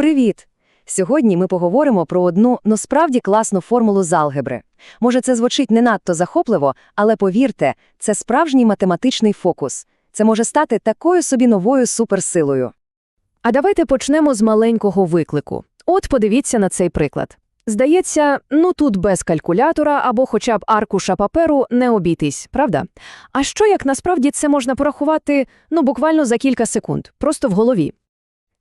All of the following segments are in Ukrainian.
Привіт! Сьогодні ми поговоримо про одну, ну справді класну формулу з алгебри. Може, це звучить не надто захопливо, але повірте, це справжній математичний фокус. Це може стати такою собі новою суперсилою. А давайте почнемо з маленького виклику. От подивіться на цей приклад. Здається, ну тут без калькулятора або хоча б аркуша паперу не обійтись, правда? А що як насправді це можна порахувати, ну буквально за кілька секунд, просто в голові?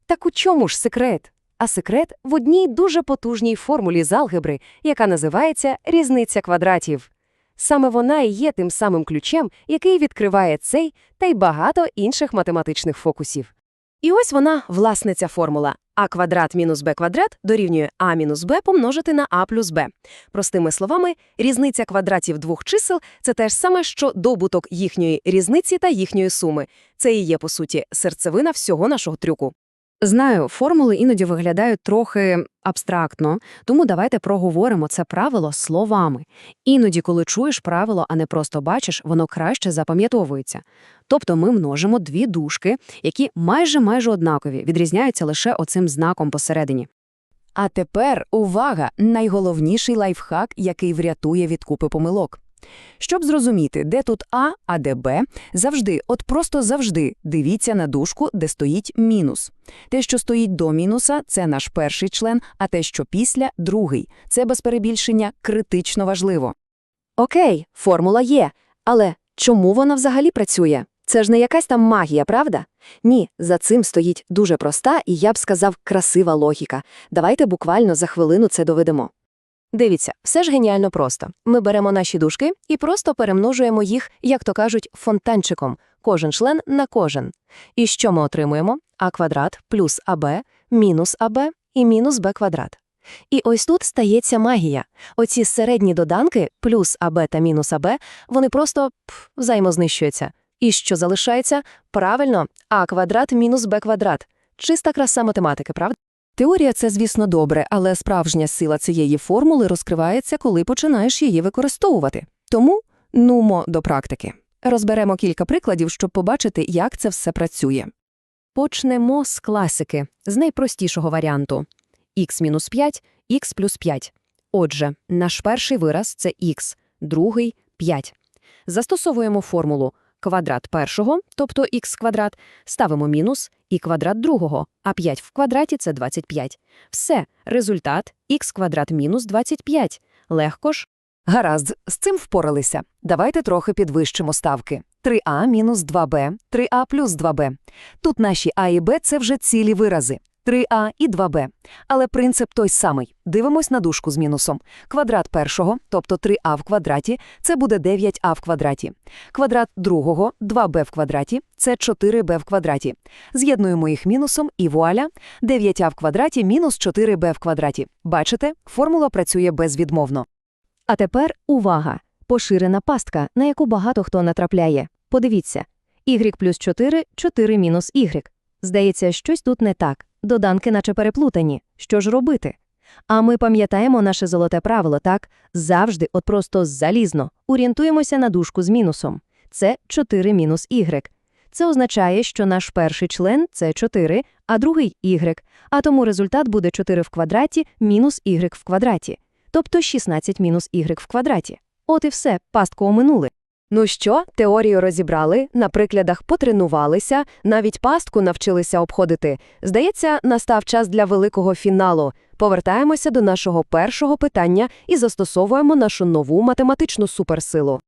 Так у чому ж секрет? А секрет в одній дуже потужній формулі з алгебри, яка називається різниця квадратів. Саме вона і є тим самим ключем, який відкриває цей та й багато інших математичних фокусів. І ось вона, власне, ця формула. а квадрат мінус b квадрат дорівнює а мінус b помножити на а плюс b. Простими словами, різниця квадратів двох чисел – це те ж саме, що добуток їхньої різниці та їхньої суми. Це і є, по суті, серцевина всього нашого трюку. Знаю, формули іноді виглядають трохи абстрактно, тому давайте проговоримо це правило словами. Іноді, коли чуєш правило, а не просто бачиш, воно краще запам'ятовується. Тобто ми множимо дві дужки, які майже-майже однакові, відрізняються лише оцим знаком посередині. А тепер увага! Найголовніший лайфхак, який врятує від купи помилок. Щоб зрозуміти, де тут А, а де Б, завжди, от просто завжди дивіться на дужку, де стоїть мінус. Те, що стоїть до мінуса, це наш перший член, а те, що після – другий. Це без перебільшення критично важливо. Окей, формула є, але чому вона взагалі працює? Це ж не якась там магія, правда? Ні, за цим стоїть дуже проста і, я б сказав, красива логіка. Давайте буквально за хвилину це доведемо. Дивіться, все ж геніально просто. Ми беремо наші дужки і просто перемножуємо їх, як то кажуть, фонтанчиком, кожен член на кожен. І що ми отримуємо? а квадрат плюс аб мінус аб і мінус б квадрат. І ось тут стається магія. Оці середні доданки, плюс АБ та мінус АБ, вони просто пф, взаємознищуються. І що залишається? Правильно, А квадрат мінус Б квадрат. Чиста краса математики, правда? Теорія – це, звісно, добре, але справжня сила цієї формули розкривається, коли починаєш її використовувати. Тому нумо до практики. Розберемо кілька прикладів, щоб побачити, як це все працює. Почнемо з класики, з найпростішого варіанту. х-5, х плюс 5. Отже, наш перший вираз – це х, другий – 5. Застосовуємо формулу квадрат першого, тобто х квадрат, ставимо мінус і квадрат другого, а 5 в квадраті – це 25. Все, результат х квадрат мінус 25. Легко ж? Гаразд, з цим впоралися. Давайте трохи підвищимо ставки. 3а мінус 2b, 3а плюс 2b. Тут наші а і б – це вже цілі вирази. 3а і 2b. Але принцип той самий. Дивимось на дужку з мінусом. Квадрат першого, тобто 3а в квадраті, це буде 9а в квадраті. Квадрат другого, 2b в квадраті, це 4b в квадраті. З'єднуємо їх мінусом і вуаля, 9а в квадраті мінус 4b в квадраті. Бачите, формула працює безвідмовно. А тепер увага! Поширена пастка, на яку багато хто натрапляє. Подивіться. y плюс 4 – 4 мінус y. Здається, щось тут не так. Доданки наче переплутані. Що ж робити? А ми пам'ятаємо наше золоте правило, так? Завжди, от просто залізно, орієнтуємося на дужку з мінусом. Це 4 мінус y. Це означає, що наш перший член – це 4, а другий – y. А тому результат буде 4 в квадраті мінус y в квадраті. Тобто 16 мінус y в квадраті. От і все, пастку оминули. Ну що, теорію розібрали, на прикладах потренувалися, навіть пастку навчилися обходити. Здається, настав час для великого фіналу. Повертаємося до нашого першого питання і застосовуємо нашу нову математичну суперсилу.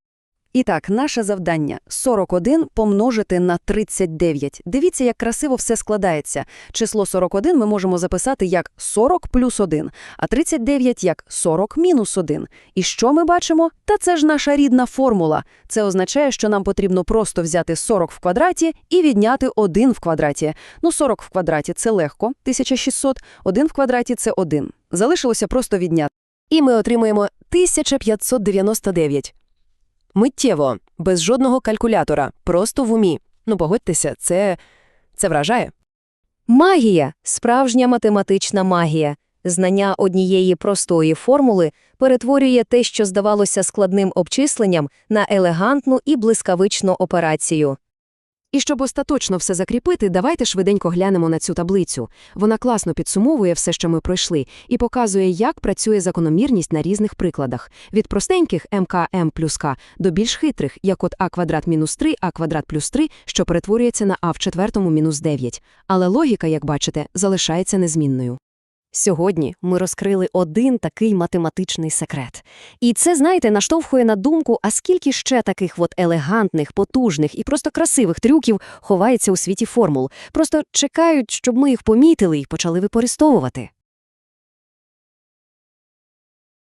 І так, наше завдання – 41 помножити на 39. Дивіться, як красиво все складається. Число 41 ми можемо записати як 40 плюс 1, а 39 як 40 мінус 1. І що ми бачимо? Та це ж наша рідна формула. Це означає, що нам потрібно просто взяти 40 в квадраті і відняти 1 в квадраті. Ну, 40 в квадраті – це легко, 1600, 1 в квадраті – це 1. Залишилося просто відняти. І ми отримуємо 1599. Миттєво, без жодного калькулятора, просто в умі. Ну, погодьтеся, це... це вражає. Магія – справжня математична магія. Знання однієї простої формули перетворює те, що здавалося складним обчисленням, на елегантну і блискавичну операцію. І щоб остаточно все закріпити, давайте швиденько глянемо на цю таблицю. Вона класно підсумовує все, що ми пройшли, і показує, як працює закономірність на різних прикладах. Від простеньких МК М плюс К до більш хитрих, як от А квадрат мінус 3, А квадрат плюс 3, що перетворюється на А в четвертому мінус 9. Але логіка, як бачите, залишається незмінною. Сьогодні ми розкрили один такий математичний секрет. І це, знаєте, наштовхує на думку, а скільки ще таких от елегантних, потужних і просто красивих трюків ховається у світі формул. Просто чекають, щоб ми їх помітили і почали використовувати.